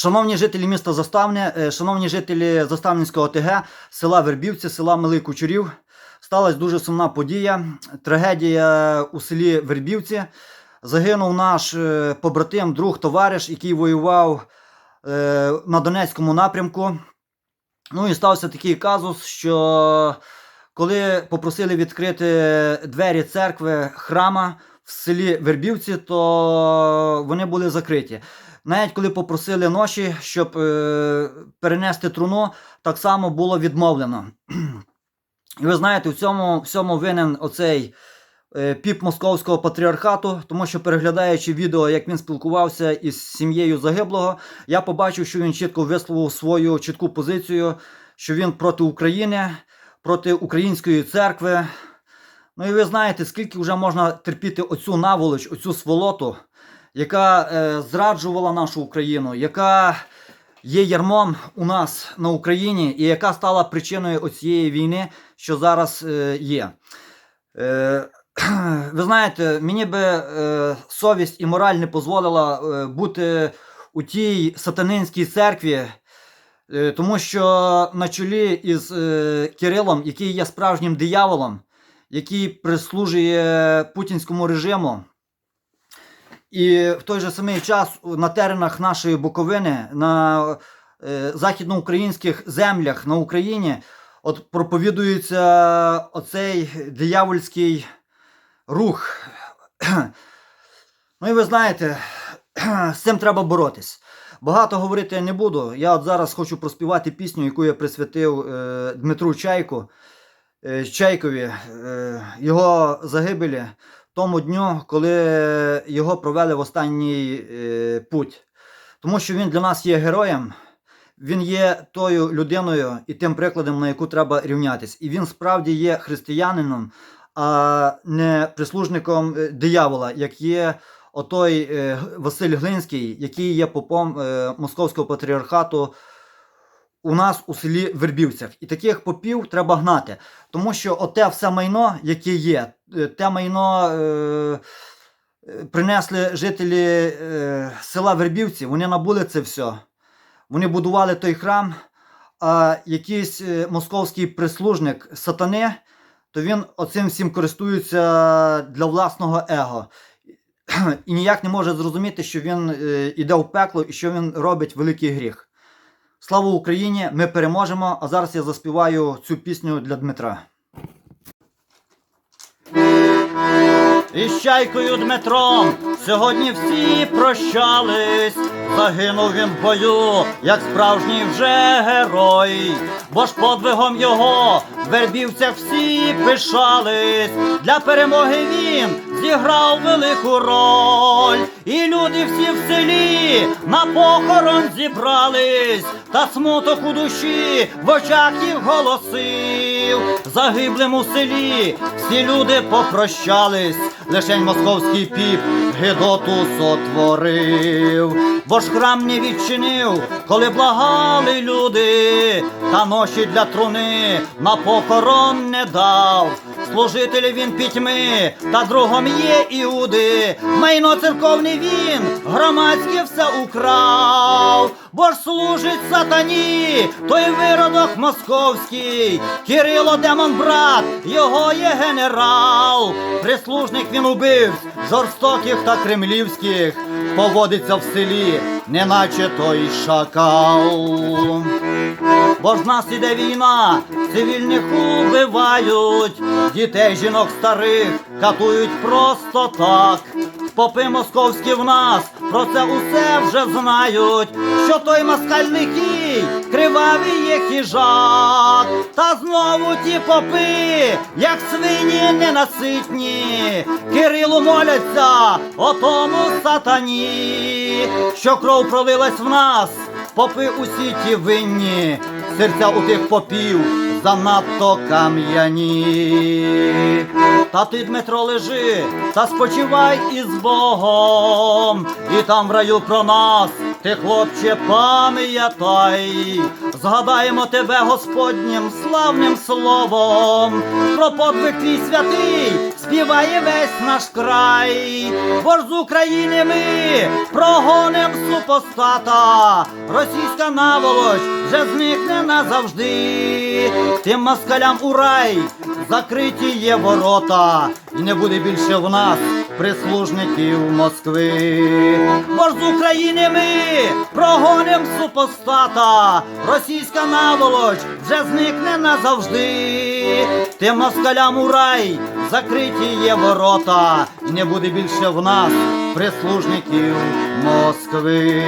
Шановні жителі міста Заставне, шановні жителі Заставненського ОТГ, села Вербівці, села Малий Кучурів, сталася дуже сумна подія. Трагедія у селі Вербівці. Загинув наш е, побратим, друг, товариш, який воював е, на Донецькому напрямку. Ну і стався такий казус, що коли попросили відкрити двері церкви храма в селі Вербівці, то вони були закриті. Навіть коли попросили ночі, щоб е, перенести труну, так само було відмовлено. І ви знаєте, в цьому всьому винен оцей е, піп московського патріархату, тому що переглядаючи відео, як він спілкувався із сім'єю загиблого, я побачив, що він чітко висловив свою чітку позицію, що він проти України, проти української церкви. Ну і ви знаєте, скільки вже можна терпіти оцю наволоч, оцю сволоту, яка е, зраджувала нашу Україну, яка є ярмом у нас на Україні і яка стала причиною оцієї війни, що зараз е, є. Е, ви знаєте, мені би е, совість і мораль не дозволила е, бути у тій сатанинській церкві, е, тому що на чолі із е, Кирилом, який є справжнім дияволом, який прислужує путінському режиму. І в той же самий час на теренах нашої Буковини, на е, західноукраїнських землях на Україні, от проповідується оцей диявольський рух. Ну і ви знаєте, з цим треба боротись. Багато говорити не буду. Я от зараз хочу проспівати пісню, яку я присвятив е, Дмитру Чайку, е, Чайкові, е, його загибелі тому дню, коли його провели в останній е, путь. Тому що він для нас є героєм, він є тою людиною і тим прикладом, на яку треба рівнятись. І він справді є християнином, а не прислужником е, диявола, як є отой е, Василь Глинський, який є попом е, Московського патріархату у нас у селі Вербівцях. І таких попів треба гнати. Тому що оте все майно, яке є, е, те майно е, е, принесли жителі е, села Вербівці, вони набули це все. Вони будували той храм, а якийсь е, московський прислужник сатани, то він оцим всім користується для власного его. І ніяк не може зрозуміти, що він іде в пекло і що він робить великий гріх. Слава Україні! Ми переможемо! А зараз я заспіваю цю пісню для Дмитра. Із чайкою Дмитром сьогодні всі прощались. Загинув він в бою, як справжній вже герой. Бо ж подвигом його в всі пишались. Для перемоги він зіграв велику роль. І люди всі в селі на похорон зібрались, та смуток у душі в очах їх голосив. Загиблим у селі всі люди попрощались, лишень московський піп Гедоту сотворив, бо ж храм не відчинив, коли благали люди, та ноші для труни на похорон не дав. Служитель він пітьми, та другом є іуди. Майно церковне він, громадське все украв, бо ж служить сатані, той виродок московський, Кирило демон брат, його є генерал. Прислужник він убивць, жорстоких та кремлівських, поводиться в селі, неначе той шакал. Бо ж в нас іде війна, цивільних убивають, дітей, жінок старих катують просто так. Попи московські в нас про це усе вже знають, що той москальний кій, кривавий є хижак. Та знову ті попи, як свині ненаситні, Кирилу моляться о тому сатані, що кров пролилась в нас, попи усі ті винні, серця у тих попів занадто кам'яні. Та ти, Дмитро, лежи, та спочивай із Богом, і там в раю про нас Ти, хлопче, пам'ятай, згадаємо тебе Господнім славним словом. Про подвиг твій святий співає весь наш край. Бо ж з України ми прогоним супостата. Російська наволоч вже зникне назавжди. Тим москалям у рай закриті є ворота, і не буде більше в нас прислужників Москви. Бо ж з України ми прогоним супостата. Російська наволоч вже зникне назавжди. Тим москалям у рай закриті є ворота, і не буде більше в нас прислужників Москви.